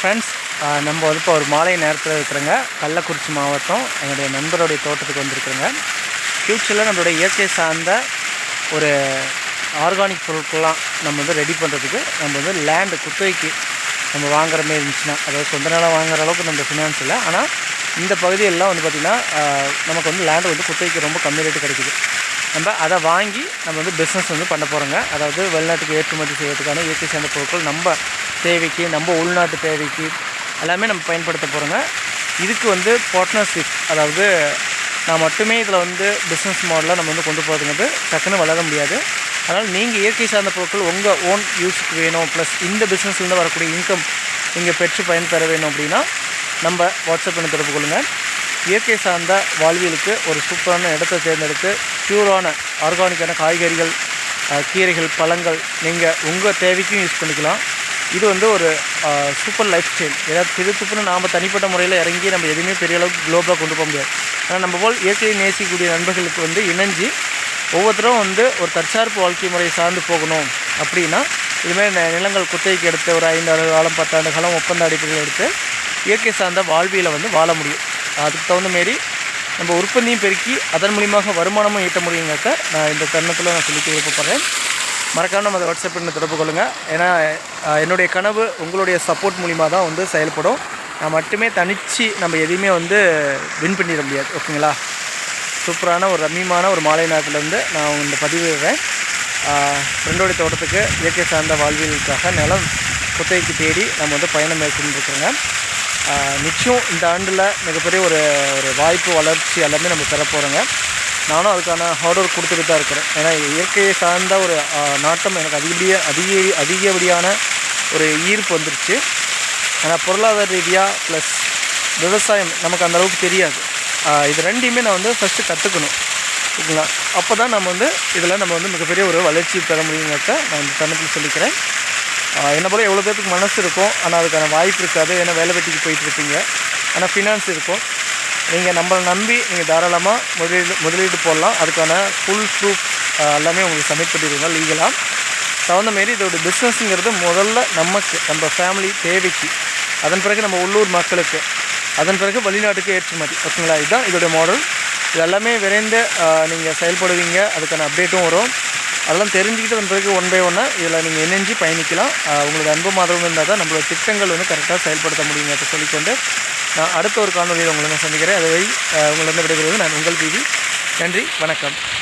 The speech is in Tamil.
ஃப்ரெண்ட்ஸ் நம்ம வந்து இப்போ ஒரு மாலை நேரத்தில் இருக்கிறோங்க. கள்ளக்குறிச்சி மாவட்டம் என்னுடைய நண்பருடைய தோட்டத்துக்கு வந்திருக்கிறோங்க. ஃப்யூச்சரில் நம்மளுடைய இயற்கை சார்ந்த ஒரு ஆர்கானிக் பொருட்கள்லாம் நம்ம வந்து ரெடி பண்ணுறதுக்கு நம்ம வந்து லேண்டு குத்தகைக்கு நம்ம வாங்குற மாதிரி இருந்துச்சுன்னா அதாவது சொந்த நிலம் வாங்குற அளவுக்கு நம்ம ஃபினான்ஸ் இல்லை. ஆனால் இந்த பகுதியெல்லாம் வந்து பார்த்திங்கன்னா நமக்கு வந்து லேண்டு வந்து குத்தகைக்கு ரொம்ப கம்மி ரேட்டு கிடைக்குது. நம்ம அதை வாங்கி நம்ம வந்து பிஸ்னஸ் வந்து பண்ண போகிறோங்க அதாவது வெளிநாட்டுக்கு ஏற்றுமதி செய்யறதுக்கான இயற்கை சார்ந்த பொருட்கள் நம்ம தேவைக்கு நம்ம உள்நாட்டு தேவைக்கு எல்லாமே நம்ம பயன்படுத்த போகிறோங்க இதுக்கு வந்து பார்ட்னர்ஷிப் அதாவது நான் மட்டுமே இதில் வந்து பிஸ்னஸ் மாடலாக நம்ம வந்து கொண்டு போகிறதுங்கிறது டக்குன்னு வளர முடியாது. அதனால் நீங்கள் இயற்கை சார்ந்த பொருட்கள் உங்கள் ஓன் யூஸுக்கு வேணும் ப்ளஸ் இந்த பிஸ்னஸ்லேருந்து வரக்கூடிய இன்கம் நீங்கள் பெற்று பயன்பெற வேணும் அப்படின்னா நம்ம வாட்ஸ்அப் பண்ணி தொடர்பு கொள்ளுங்கள் இயற்கை சார்ந்த வாழ்வியலுக்கு ஒரு சூப்பரான இடத்த தேர்ந்தெடுத்து பியூரான ஆர்கானிக்கான காய்கறிகள் கீரைகள் பழங்கள் நீங்கள் உங்கள் தேவைக்கும் யூஸ் பண்ணிக்கலாம். இது வந்து ஒரு சூப்பர் லைஃப் ஸ்டைல் ஏதாவது திருத்துப்புன்னு நாம் தனிப்பட்ட முறையில் இறங்கி நம்ம எதுவுமே பெரிய அளவுக்கு குளோபலாக கொண்டு போக முடியாது. ஆனால் நம்ம போல் இயற்கையை நேசிக்கக்கூடிய நண்பர்களுக்கு வந்து இணைஞ்சு ஒவ்வொருத்தரும் வந்து ஒரு தற்சார்பு வாழ்க்கை முறையை சார்ந்து போகணும் அப்படின்னா இதுமாதிரி நிலங்கள் குத்தகைக்கு எடுத்து ஒரு ஐந்தாண்டு காலம் பத்தாண்டு காலம் ஒப்பந்த அடிப்படையில் எடுத்து இயற்கை சார்ந்த வாழ்வியில் வந்து வாழ முடியும். அதுக்கு தகுந்த மாரி நம்ம உற்பத்தியும் பெருக்கி அதன் மூலியமாக வருமானமும் ஈட்ட முடியுங்கிறத நான் இந்த தருணத்தில் நான் சொல்லிக்க விருப்பப்படுறேன். மறக்காம நம்ம அதை வாட்ஸ்அப் பண்ணி தொடர்பு கொள்ளுங்கள் ஏன்னா என்னுடைய கனவு உங்களுடைய சப்போர்ட் மூலிமா தான் வந்து செயல்படும். நான் மட்டுமே தனித்து நம்ம எதையுமே வந்து வின் பண்ணிட முடியாது. ஓகேங்களா சூப்பரான ஒரு ரம்மியமான ஒரு மாலை நேரத்துலேருந்து நான் இந்த பதிவிடுறேன் ஃப்ரெண்டோடைய தோட்டத்துக்கு இயற்கை சார்ந்த வாழ்வியலுக்காக நிலம் குத்தகைக்கு தேடி நம்ம வந்து பயணம் மேற்கொண்டுருக்குறோங்க நிச்சயம் இந்த ஆண்டில் மிகப்பெரிய ஒரு ஒரு வாய்ப்பு வளர்ச்சி எல்லாமே நம்ம பெற போகிறோங்க நானும் அதுக்கான ஹார்ட் ஒர்க் கொடுத்துட்டு தான் இருக்கிறேன். ஏன்னா இயற்கையை சார்ந்த ஒரு நாட்டம் எனக்கு அதிகப்படியாக அதிக அதிகப்படியான ஒரு ஈர்ப்பு வந்துருச்சு. ஆனால் பொருளாதார ரீதியாக ப்ளஸ் விவசாயம் நமக்கு அந்த அளவுக்கு தெரியாது. இது ரெண்டையுமே நான் வந்து ஃபஸ்ட்டு கற்றுக்கணும் ஓகேங்களா? அப்போ தான் நம்ம வந்து இதில் நம்ம வந்து மிகப்பெரிய ஒரு வளர்ச்சி பெற முடியுங்கிறத நான் இந்த தருணத்தில் சொல்லிக்கிறேன். ஆஹ், என்னை எவ்வளோ பேருக்கு மனசு இருக்கும் ஆனால் அதுக்கான வாய்ப்பு இருக்காது. ஏன்னா வேலை வெட்டிக்கு போயிட்டு இருப்பீங்க. ஆனால் ஃபினான்ஸ் இருக்கும். நீங்கள் நம்மளை நம்பி நீங்கள் தாராளமாக முதலீடு முதலீடு போடலாம். அதுக்கான ஃபுல் ப்ரூஃப் எல்லாமே உங்களுக்கு சப்மிட் பண்ணிடுவீங்க லீகலாக தகுந்த மாரி இதோட பிஸ்னஸ்ங்கிறது முதல்ல நமக்கு நம்ம ஃபேமிலி தேவைக்கு. அதன் பிறகு நம்ம உள்ளூர் மக்களுக்கு அதன் பிறகு வெளிநாட்டுக்கு ஏற்றுமதி. ஓகேங்களா? இதுதான் இதோடைய மாடல் இது எல்லாமே விரைந்து நீங்கள் செயல்படுவீங்க. அதுக்கான அப்டேட்டும் வரும். அதெல்லாம் தெரிஞ்சுக்கிட்டு அதன் பிறகு ஒன் பை ஒன்னாக இதில் நீங்கள் இணைஞ்சு பயணிக்கலாம். உங்களோட அன்பு மாதம் இருந்தால் தான் நம்மளோட திட்டங்கள் வந்து கரெக்டாக செயல்படுத்த முடியுங்கிறத சொல்லிக்கொண்டு நான் அடுத்த ஒரு காணொலியில் உங்களை நான் சந்திக்கிறேன். அதுவரை உங்களிடம் விடைபெறுவது நான் உங்கள் பிவி நன்றி வணக்கம்.